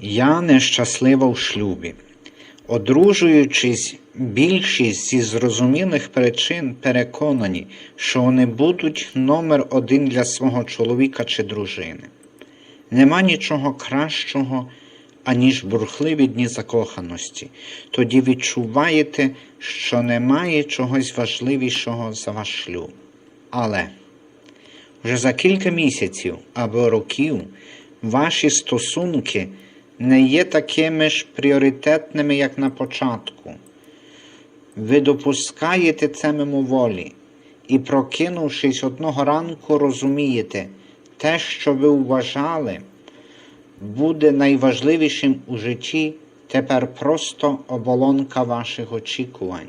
Я нещаслива в шлюбі. Одружуючись, більшість зі зрозумілих причин переконані, що вони будуть номер один для свого чоловіка чи дружини. Нема нічого кращого, аніж бурхливі дні закоханості. Тоді відчуваєте, що немає чогось важливішого за ваш шлюб. Але вже за кілька місяців або років ваші стосунки не є такими ж пріоритетними, як на початку. Ви допускаєте це мимоволі і, прокинувшись одного ранку, розумієте, те, що ви вважали, буде найважливішим у житті, тепер просто оболонка ваших очікувань.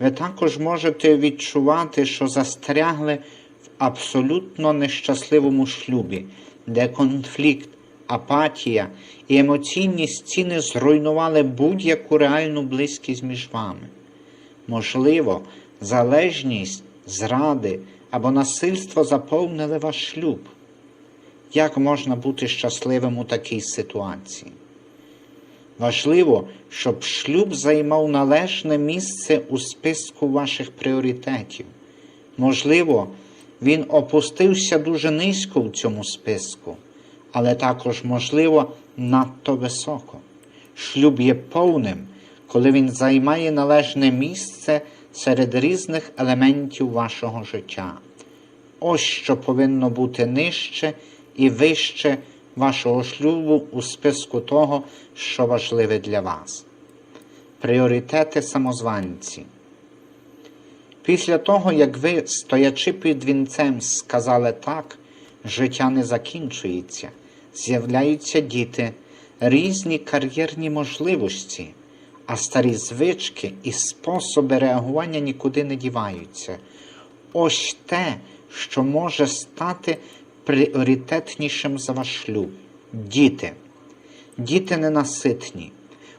Ви також можете відчувати, що застрягли в абсолютно нещасливому шлюбі, де конфлікт, апатія і емоційні стіни зруйнували будь-яку реальну близькість між вами. Можливо, залежність, зради або насильство заповнили ваш шлюб. Як можна бути щасливим у такій ситуації? Важливо, щоб шлюб займав належне місце у списку ваших пріоритетів. Можливо, він опустився дуже низько в цьому списку, але також, можливо, надто високо. Шлюб є повним, коли він займає належне місце серед різних елементів вашого життя. Ось що повинно бути нижче і вище вашого шлюбу у списку того, що важливе для вас. Пріоритети самозванці. Після того, як ви, стоячи під вінцем, сказали так, життя не закінчується, з'являються діти, різні кар'єрні можливості, а старі звички і способи реагування нікуди не діваються. Ось те, що може стати пріоритетнішим за ваш шлюб. Діти. Діти ненаситні.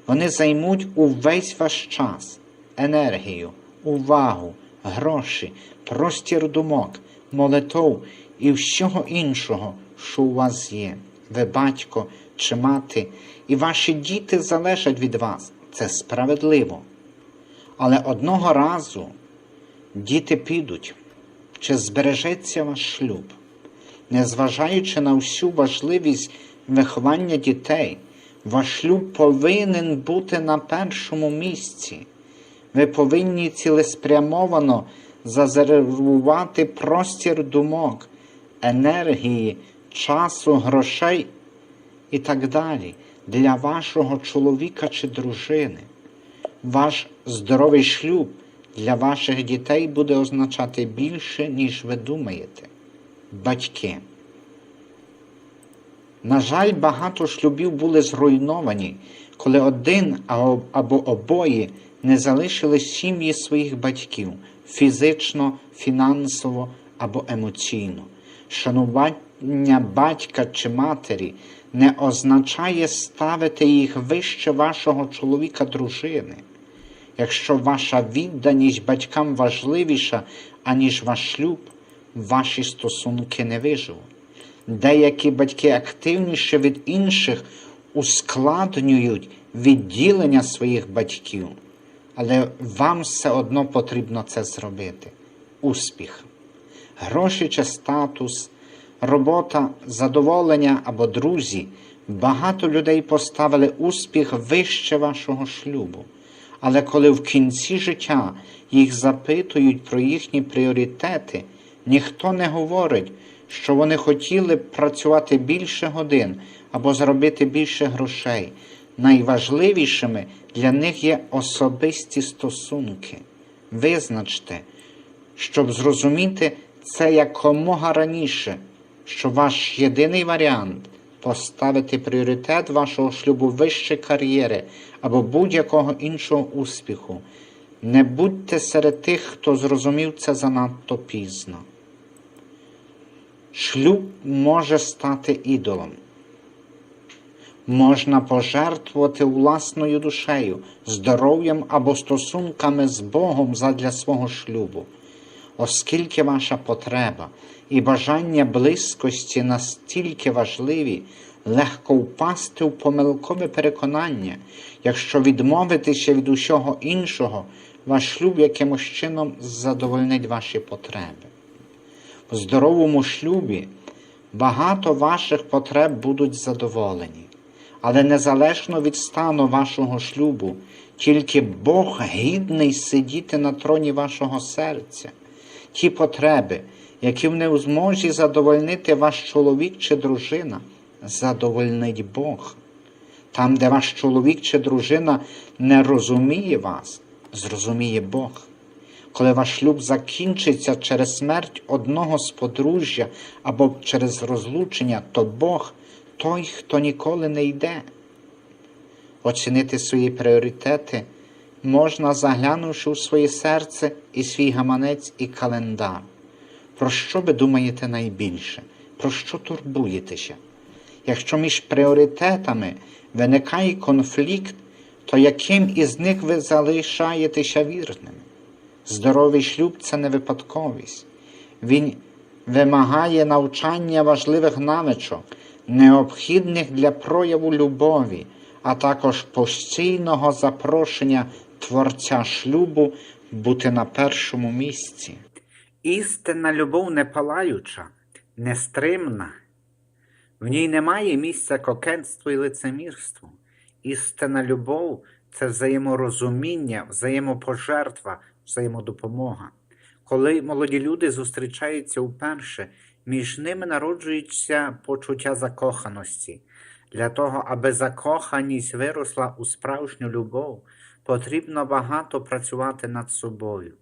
Вони займуть увесь ваш час, енергію, увагу, гроші, простір думок, молитов і всього іншого, що у вас є. Ви батько чи мати, і ваші діти залежать від вас. Це справедливо. Але одного разу діти підуть, чи збережеться ваш шлюб, незважаючи на всю важливість виховання дітей, ваш шлюб повинен бути на першому місці. Ви повинні цілеспрямовано зазервувати простір думок, енергії, часу, грошей і так далі для вашого чоловіка чи дружини. Ваш здоровий шлюб для ваших дітей буде означати більше, ніж ви думаєте. Батьки. На жаль, багато шлюбів були зруйновані, коли один або обоє не залишили сім'ї своїх батьків фізично, фінансово або емоційно. Шанування батька чи матері не означає ставити їх вище вашого чоловіка дружини. Якщо ваша відданість батькам важливіша, аніж ваш шлюб, ваші стосунки не виживуть. Деякі батьки активніше від інших ускладнюють відділення своїх батьків, але вам все одно потрібно це зробити. Успіх, гроші чи статус, робота, задоволення або друзі. Багато людей поставили успіх вище вашого шлюбу. Але коли в кінці життя їх запитують про їхні пріоритети, ніхто не говорить, що вони хотіли б працювати більше годин або заробити більше грошей. Найважливішими для них є особисті стосунки. Визначте, щоб зрозуміти це якомога раніше, що ваш єдиний варіант поставити пріоритет вашого шлюбу вище кар'єри або будь-якого іншого успіху. Не будьте серед тих, хто зрозумів це занадто пізно. Шлюб може стати ідолом. Можна пожертвувати власною душею, здоров'ям або стосунками з Богом задля свого шлюбу, оскільки ваша потреба і бажання близькості настільки важливі, легко впасти в помилкове переконання, якщо відмовитися від усього іншого, ваш шлюб якимось чином задовольнить ваші потреби. В здоровому шлюбі багато ваших потреб будуть задоволені, але незалежно від стану вашого шлюбу, тільки Бог гідний сидіти на троні вашого серця. Ті потреби, які в не в зможі задовольнити ваш чоловік чи дружина, задовольнить Бог. Там, де ваш чоловік чи дружина не розуміє вас, зрозуміє Бог. Коли ваш шлюб закінчиться через смерть одного з подружжя або через розлучення, то Бог той, хто ніколи не йде. Оцінити свої пріоритети можна, заглянувши у своє серце і свій гаманець і календар. Про що ви думаєте найбільше? Про що турбуєтеся? Якщо між пріоритетами виникає конфлікт, то яким із них ви залишаєтеся вірними? Здоровий шлюб це не випадковість. Він вимагає навчання важливих навичок, необхідних для прояву любові, а також постійного запрошення Творця шлюбу бути на першому місці. Істинна любов не палаюча, нестримна. В ній немає місця кокетству і лицемірству. Істинна любов це взаєморозуміння, взаємопожертва, взаємодопомога. Коли молоді люди зустрічаються вперше, між ними народжується почуття закоханості. Для того, аби закоханість виросла у справжню любов, потрібно багато працювати над собою.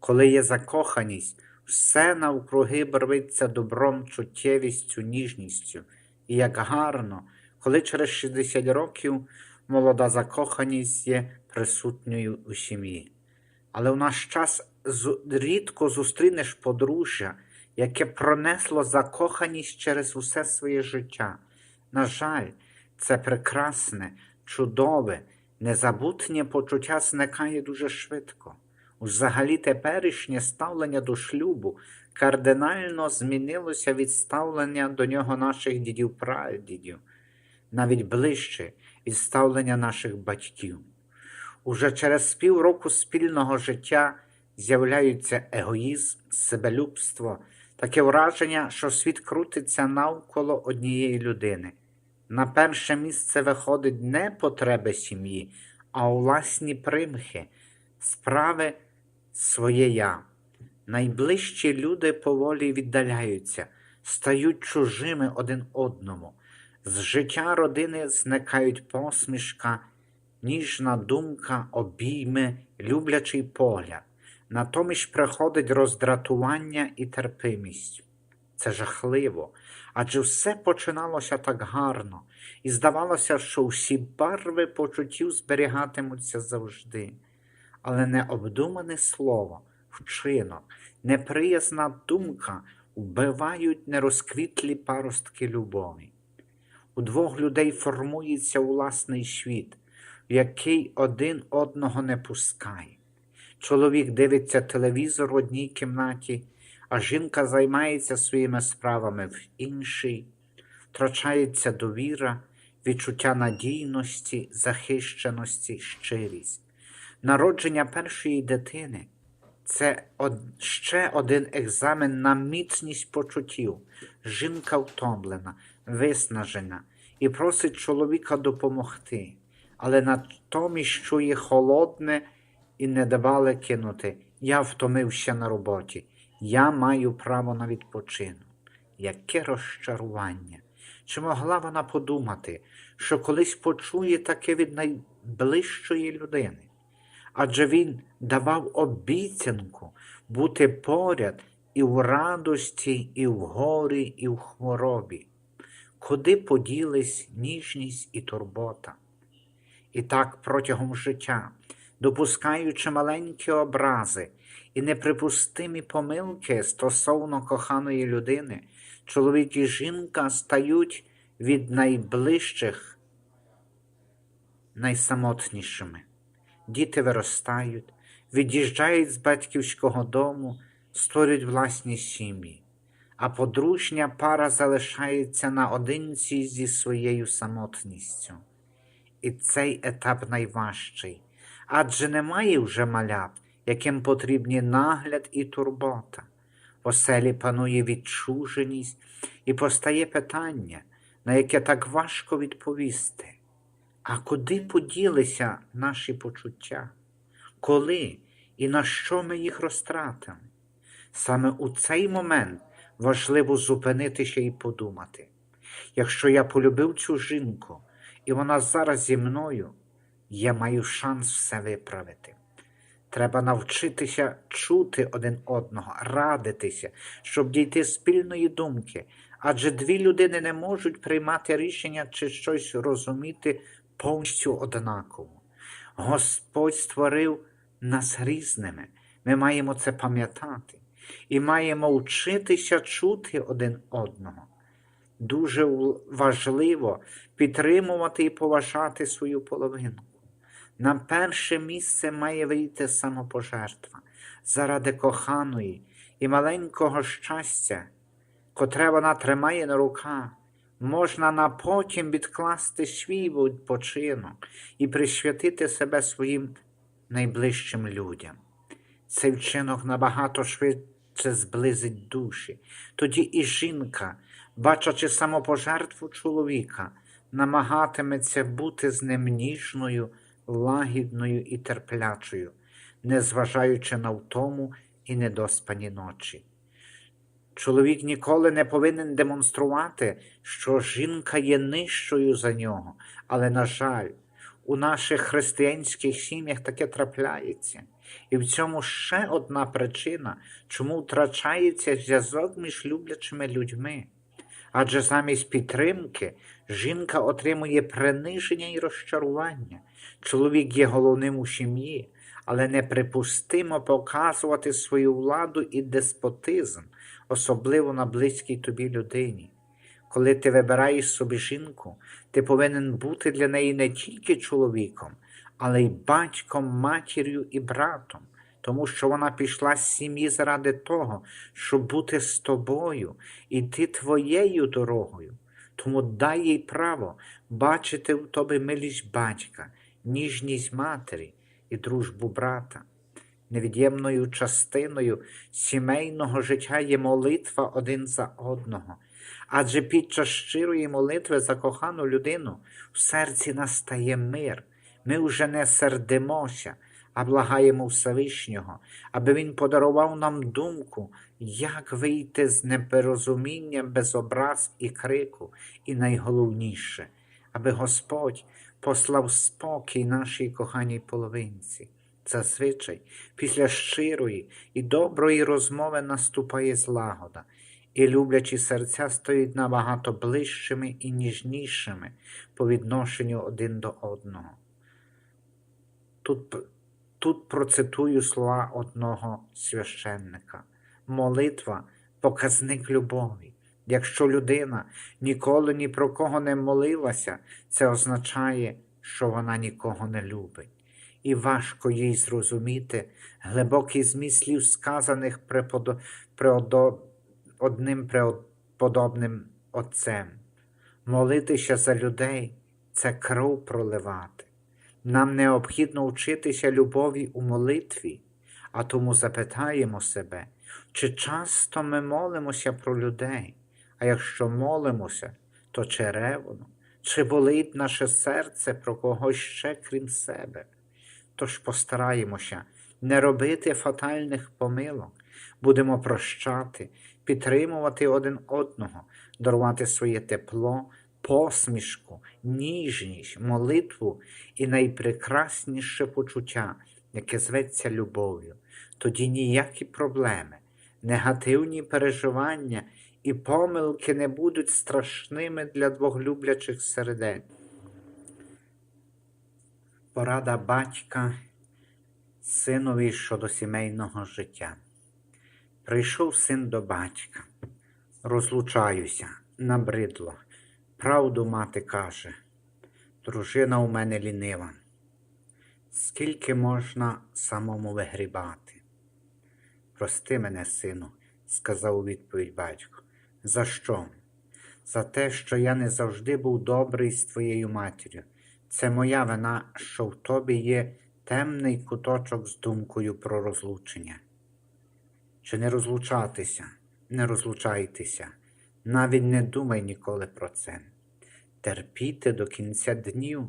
Коли є закоханість, все навкруги барвиться добром, чуттєвістю, ніжністю. І як гарно, коли через 60 років молода закоханість є присутньою у сім'ї. Але в наш час рідко зустрінеш подружжя, яке пронесло закоханість через усе своє життя. На жаль, це прекрасне, чудове, незабутнє почуття зникає дуже швидко. Взагалі теперішнє ставлення до шлюбу кардинально змінилося від ставлення до нього наших дідів-прадідів, навіть ближче від ставлення наших батьків. Уже через півроку спільного життя з'являються егоїзм, себелюбство, таке враження, що світ крутиться навколо однієї людини. На перше місце виходить не потреби сім'ї, а власні примхи, справи своє я. Найближчі люди поволі віддаляються, стають чужими один одному. З життя родини зникають посмішка, ніжна думка, обійми, люблячий погляд. Натомість приходить роздратування і терпимість. Це жахливо, адже все починалося так гарно, і здавалося, що всі барви почуттів зберігатимуться завжди. Але необдумане слово, вчинок, неприязна думка вбивають нерозквітлі паростки любові. У двох людей формується власний світ, який один одного не пускає. Чоловік дивиться телевізор в одній кімнаті, а жінка займається своїми справами в іншій, втрачається довіра, відчуття надійності, захищеності, щирість. Народження першої дитини це ще один екзамен на міцність почуттів. Жінка втомлена, виснажена і просить чоловіка допомогти, але натомість чує холодне і не кинути. Я втомився на роботі, я маю право на відпочинок. Яке розчарування! Чи могла вона подумати, що колись почує таке від найближчої людини? Адже він давав обіцянку бути поряд і в радості, і в горі, і в хворобі. Куди поділись ніжність і турбота? І так протягом життя, допускаючи маленькі образи і неприпустимі помилки стосовно коханої людини, чоловік і жінка стають від найближчих найсамотнішими. Діти виростають, від'їжджають з батьківського дому, створюють власні сім'ї. а подружня пара залишається наодинці зі своєю самотністю. І цей етап найважчий, адже немає вже малят, яким потрібні нагляд і турбота. В оселі панує відчуженість і постає питання, на яке так важко відповісти. А куди поділися наші почуття? Коли і на що ми їх розтратили? Саме у цей момент важливо зупинитися і подумати. Якщо я полюбив цю жінку, і вона зараз зі мною, я маю шанс все виправити. Треба навчитися чути один одного, радитися, щоб дійти спільної думки, адже дві людини не можуть приймати рішення чи щось розуміти повністю однаково. Господь створив нас різними. Ми маємо це пам'ятати і маємо вчитися чути один одного. Дуже важливо підтримувати і поважати свою половинку. На перше місце має вийти самопожертва заради коханої і маленького щастя, котре вона тримає на руках, можна на потім відкласти свій відпочинок і присвятити себе своїм найближчим людям. Цей вчинок набагато швидше зблизить душі. Тоді і жінка, бачачи самопожертву чоловіка, намагатиметься бути з ним ніжною, лагідною і терплячою, незважаючи на втому і недоспані ночі. Чоловік ніколи не повинен демонструвати, що жінка є нижчою за нього, але, на жаль, у наших християнських сім'ях таке трапляється. І в цьому ще одна причина, чому втрачається зв'язок між люблячими людьми. Адже замість підтримки жінка отримує приниження і розчарування. Чоловік є головним у сім'ї, але неприпустимо показувати свою владу і деспотизм, особливо на близькій тобі людині. Коли ти вибираєш собі жінку, ти повинен бути для неї не тільки чоловіком, але й батьком, матір'ю і братом, тому що вона пішла з сім'ї заради того, щоб бути з тобою, іти твоєю дорогою. Тому дай їй право бачити в тобі милість батька, ніжність матері і дружбу брата. Невід'ємною частиною сімейного життя є молитва один за одного. Адже під час щирої молитви за кохану людину в серці настає мир. Ми вже не сердимося, а благаємо Всевишнього, аби Він подарував нам думку, як вийти з непорозуміння без образ і крику, і найголовніше, аби Господь послав спокій нашій коханій половинці. Зазвичай після щирої і доброї розмови наступає злагода, і люблячі серця стають набагато ближчими і ніжнішими по відношенню один до одного. Тут, тут процитую слова одного священника. Молитва показник любові. Якщо людина ніколи ні про кого не молилася, це означає, що вона нікого не любить. І важко їй зрозуміти глибокий зміст слів, сказаних преподо... преодо... одним преподобним отцем. Молитися за людей це кров проливати. Нам необхідно вчитися любові у молитві, а тому запитаємо себе, чи часто ми молимося про людей, а якщо молимося, то чи чи болить наше серце про когось ще крім себе. Тож постараємося не робити фатальних помилок, будемо прощати, підтримувати один одного, дарувати своє тепло, посмішку, ніжність, молитву і найпрекрасніше почуття, яке зветься любов'ю. Тоді ніякі проблеми, негативні переживання і помилки не будуть страшними для двох люблячих сердець. Порада батька синові щодо сімейного життя. Прийшов син до батька. Розлучаюся, набридло. Правду мати каже. Дружина у мене лінива. Скільки можна самому вигрібати? Прости мене, сину, сказав у відповідь батько. За що? За те, що я не завжди був добрий з твоєю матір'ю. Це моя вина, що в тобі є темний куточок з думкою про розлучення. Чи не розлучатися, не розлучайтеся, навіть не думай ніколи про це. Терпіти до кінця днів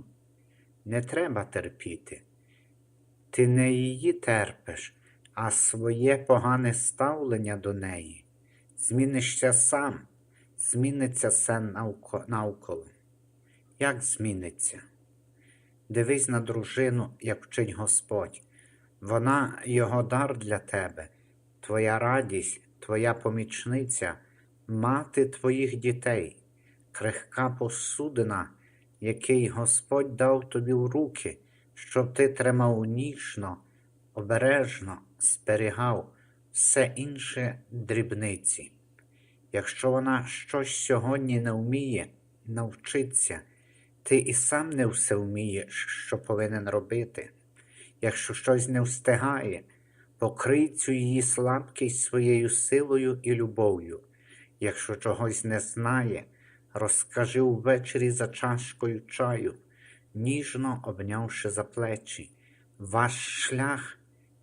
не треба терпіти. Ти не її терпиш, а своє погане ставлення до неї. Змінишся сам, зміниться все навко- навколо. Як зміниться? Дивись на дружину, як вчить Господь. Вона його дар для тебе, твоя радість, твоя помічниця, мати твоїх дітей, крихка посудина, який Господь дав тобі в руки, щоб ти тримав ніжно, обережно зберігав все інше дрібниці. Якщо вона щось сьогодні не вміє, навчиться, ти і сам не все вмієш, що повинен робити. Якщо щось не встигає, покрий цю її слабкість своєю силою і любов'ю. Якщо чогось не знає, розкажи увечері за чашкою чаю, ніжно обнявши за плечі. Ваш шлях,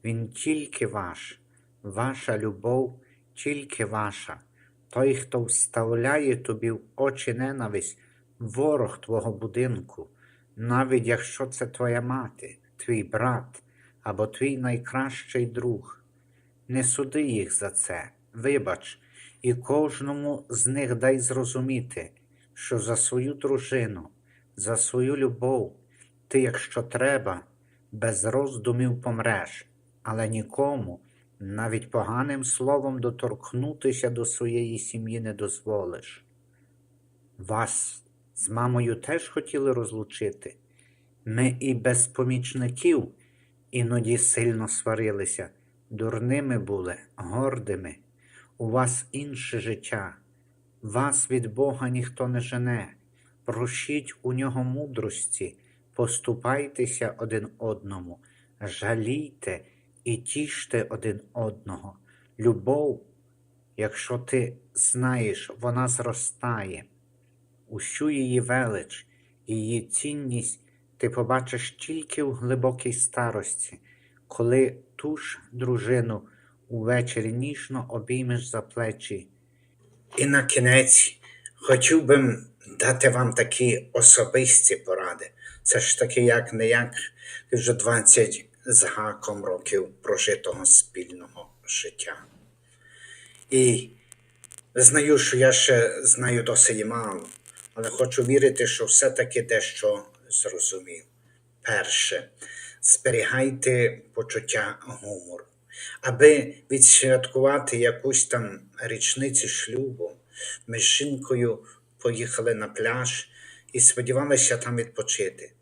він тільки ваш, ваша любов тільки ваша. Той, хто вставляє тобі в очі ненависть, ворог твого будинку, навіть якщо це твоя мати, твій брат або твій найкращий друг. Не суди їх за це, вибач, і кожному з них дай зрозуміти, що за свою дружину, за свою любов, ти, якщо треба, без роздумів помреш, але нікому, навіть поганим словом доторкнутися до своєї сім'ї не дозволиш. Вас з мамою теж хотіли розлучити. Ми і без помічників іноді сильно сварилися, дурними були, гордими. У вас інше життя, вас від Бога ніхто не жене. Прощіть у нього мудрості, поступайтеся один одному, жалійте і тіште один одного. Любов, якщо ти знаєш, вона зростає. Усю її велич, її цінність ти побачиш тільки в глибокій старості, коли ту ж дружину увечері ніжно обіймеш за плечі. І на кінець хотів би дати вам такі особисті поради. Це ж таки як не як вже 20 з гаком років прожитого спільного життя. І Знаю, що я ще знаю досить мало, але хочу вірити, що все-таки дещо зрозумів. Перше, зберігайте почуття гумору. Аби відсвяткувати якусь там річницю шлюбу, ми з жінкою поїхали на пляж і сподівалися там відпочити.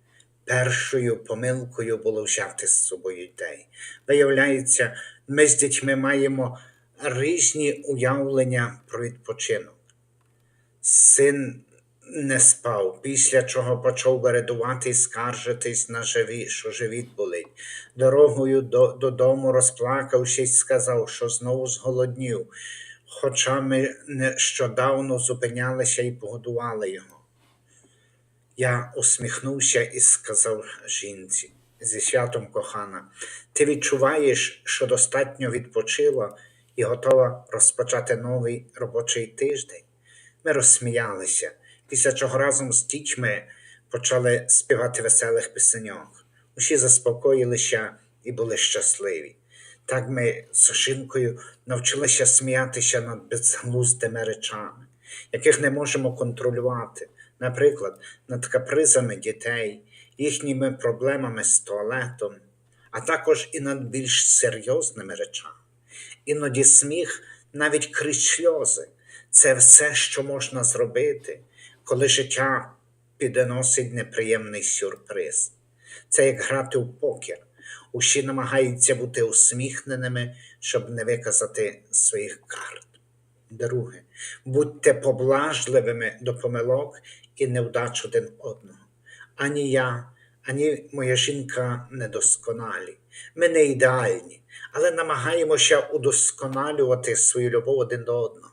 Першою помилкою було взяти з собою дітей. Виявляється, ми з дітьми маємо різні уявлення про відпочинок. Син не спав, після чого почав вередувати і скаржитись на живі, що живіт болить. Дорогою до, додому розплакався і сказав, що знову зголоднів, хоча ми нещодавно зупинялися і погодували його. Я усміхнувся і сказав жінці зі святом кохана, ти відчуваєш, що достатньо відпочила і готова розпочати новий робочий тиждень. Ми розсміялися, після чого разом з дітьми почали співати веселих пісеньок. Усі заспокоїлися і були щасливі. Так ми з жінкою навчилися сміятися над безглуздими речами, яких не можемо контролювати, наприклад, над капризами дітей, їхніми проблемами з туалетом, а також і над більш серйозними речами. Іноді сміх, навіть крізь сльози це все, що можна зробити, коли життя підносить неприємний сюрприз. Це як грати у покер. Усі намагаються бути усміхненими, щоб не виказати своїх карт. Друге, будьте поблажливими до помилок і невдач один одного. Ані я, ані моя жінка недосконалі. Ми не ідеальні, але намагаємося удосконалювати свою любов один до одного.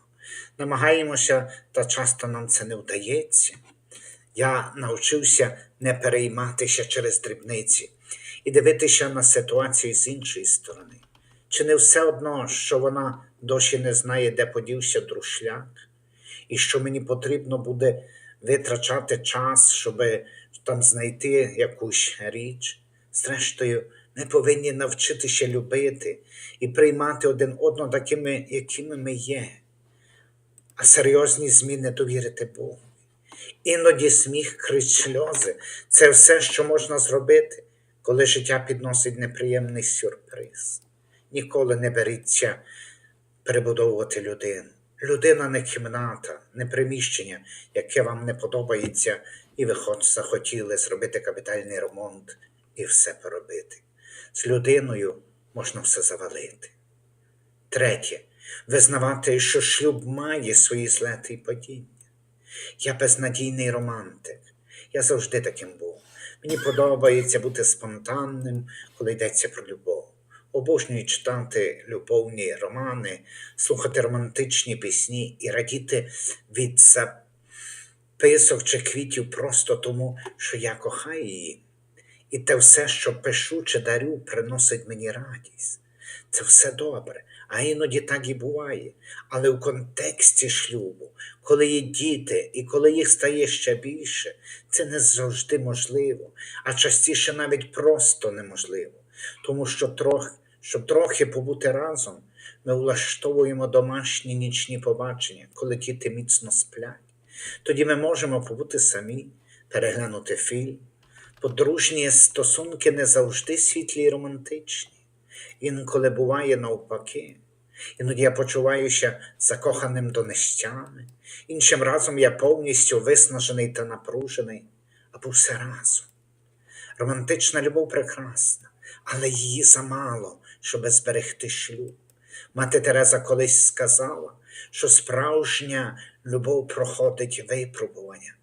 намагаємося, та часто нам це не вдається. Я навчився не перейматися через дрібниці і дивитися на ситуацію з іншої сторони. Чи не все одно, що вона досі не знає, де подівся друшляк, і що мені потрібно буде витрачати час, щоб там знайти якусь річ? Зрештою, ми повинні навчитися любити і приймати один одного такими, якими ми є, а серйозні зміни довірити Богу. Іноді сміх, крик, сльози це все, що можна зробити, коли життя підносить неприємний сюрприз. Ніколи не беріться перебудовувати людину. Людина не кімната, не приміщення, яке вам не подобається, і ви захотіли зробити капітальний ремонт і все поробити. З людиною можна все завалити. Третє, визнавати, що шлюб має свої злети і падіння. Я безнадійний романтик. Я завжди таким був. Мені подобається бути спонтанним, коли йдеться про любов. Обожнюю читати любовні романи, слухати романтичні пісні і радіти від записок чи квітів просто тому, що я кохаю її. І те все, що пишу чи дарю, приносить мені радість. Це все добре, а іноді так і буває. Але в контексті шлюбу, коли є діти і коли їх стає ще більше, це не завжди можливо, а частіше навіть просто неможливо. Тому що трохи, щоб трохи побути разом, ми влаштовуємо домашні нічні побачення, коли діти міцно сплять. Тоді ми можемо побути самі, переглянути фільм. Подружні стосунки не завжди світлі і романтичні. Інколи буває навпаки. Іноді я почуваюся закоханим до нещами, іншим разом я повністю виснажений та напружений, або все разом. Романтична любов прекрасна, але її замало, щоб зберегти шлюб. Мати Тереза колись сказала, що справжня любов проходить випробування.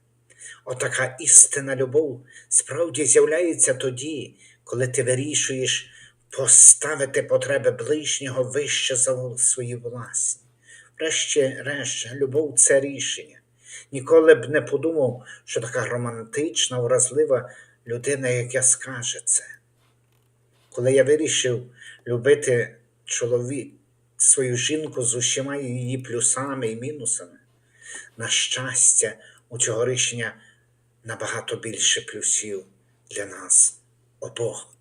Отака істинна любов справді з'являється тоді, коли ти вирішуєш поставити потреби ближнього вище за свої власні. Врешті-решт, любов це рішення. Ніколи б не подумав, що така романтична, вразлива людина, як я скаже це. Коли я вирішив любити чоловік, свою жінку з усіма її плюсами і мінусами, на щастя, у цього рішення набагато більше плюсів для нас обох.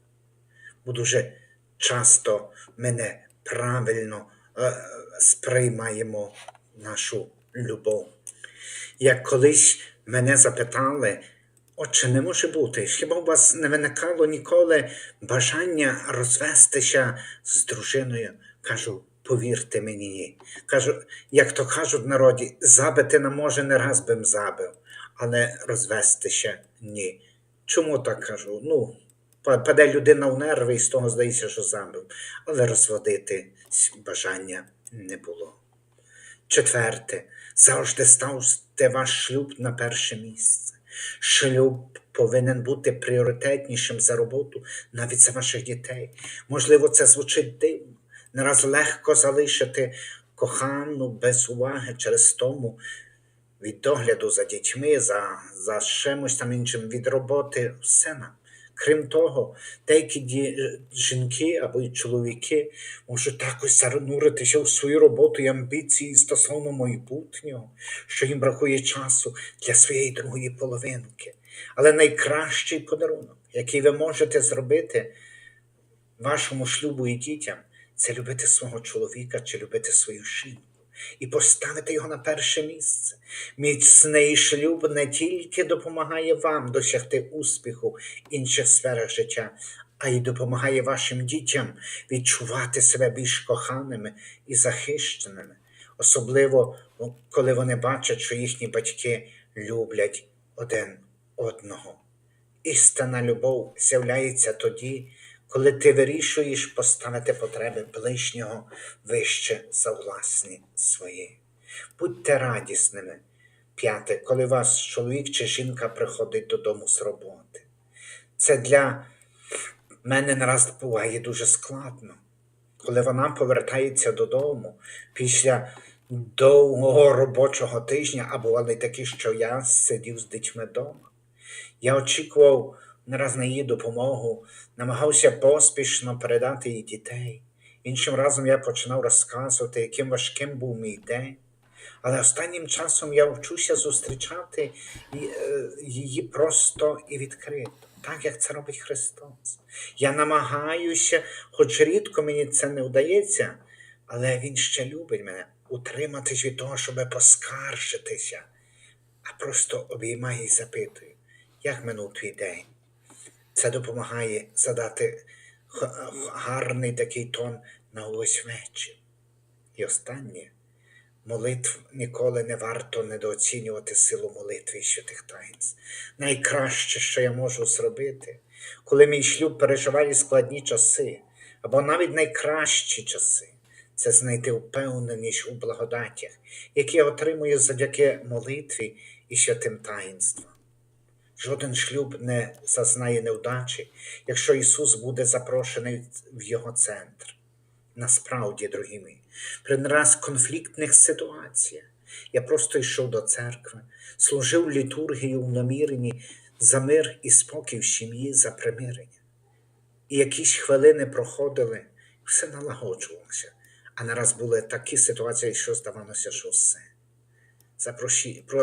Бо дуже часто ми неправильно е, сприймаємо нашу любов. Як колись мене запитали, Отче, не може бути, хіба у вас не виникало ніколи бажання розвестися з дружиною? Кажу, повірте мені, ні. Кажу, як то кажуть в народі, забити не може, не раз бим забив, але розвестися ні. Чому так кажу? Ну, паде людина в нерви і з того здається, що забив, але розводити бажання не було. Четверте, завжди ставте ваш шлюб на перше місце. Шлюб повинен бути пріоритетнішим за роботу навіть за ваших дітей. Можливо, це звучить дивно. Не раз легко залишити кохану без уваги через тому від догляду за дітьми, за, за чимось там іншим від роботи, все нам. Крім того, деякі ді- жінки або й чоловіки можуть так ось зануритися в свою роботу і амбіції стосовно майбутнього, що їм бракує часу для своєї другої половинки. Але найкращий подарунок, який ви можете зробити вашому шлюбу і дітям, це любити свого чоловіка чи любити свою жінку і поставити його на перше місце. Міцний шлюб не тільки допомагає вам досягти успіху в інших сферах життя, а й допомагає вашим дітям відчувати себе більш коханими і захищеними, особливо ну, коли вони бачать, що їхні батьки люблять один одного. Істинна любов з'являється тоді, коли ти вирішуєш поставити потреби ближнього вище за власні свої. Будьте радісними. П'яте, коли ваш чоловік чи жінка приходить додому з роботи. Це для мене нараз буває дуже складно, коли вона повертається додому після довгого робочого тижня, а бували такі, що я сидів з дітьми вдома. Я очікував не раз на її допомогу, намагався поспішно передати їй дітей. Іншим разом я починав розказувати, яким важким був мій день. Але останнім часом я вчуся зустрічати е, її просто і відкрито, так як це робить Христос. Я намагаюся, хоч рідко мені це не вдається, але Він ще любить мене утриматись від того, щоб поскаржитися, а просто обіймає і запитує, як минув твій день. Це допомагає задати гарний такий тон на увесь вечір. І останнє. Молитв ніколи не варто недооцінювати силу молитви і святих таїнств. Найкраще, що я можу зробити, коли мій шлюб переживає складні часи, або навіть найкращі часи, це знайти впевненість у благодатях, які я отримую завдяки молитві і святим таїнствам. Жоден шлюб не зазнає невдачі, якщо Ісус буде запрошений в його центр. Насправді, дорогі мої, при не раз конфліктних ситуаціях я просто йшов до церкви, служив літургію в наміренні за мир і спокій в сім'ї, за примирення. І якісь хвилини проходили, все налагоджувалося. А нараз були такі ситуації, що здавалося, що все.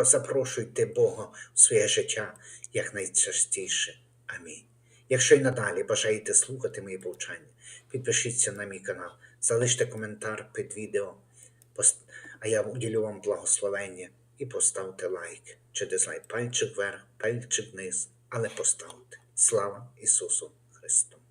Запрошуйте Бога в своє життя якнайчастіше. Амінь. Якщо й надалі бажаєте слухати мої повчання, підпишіться на мій канал, залиште коментар під відео, а я уділю вам благословення і поставте лайк чи дизлайк, пальчик вверх, пальчик вниз, але поставте. Слава Ісусу Христу!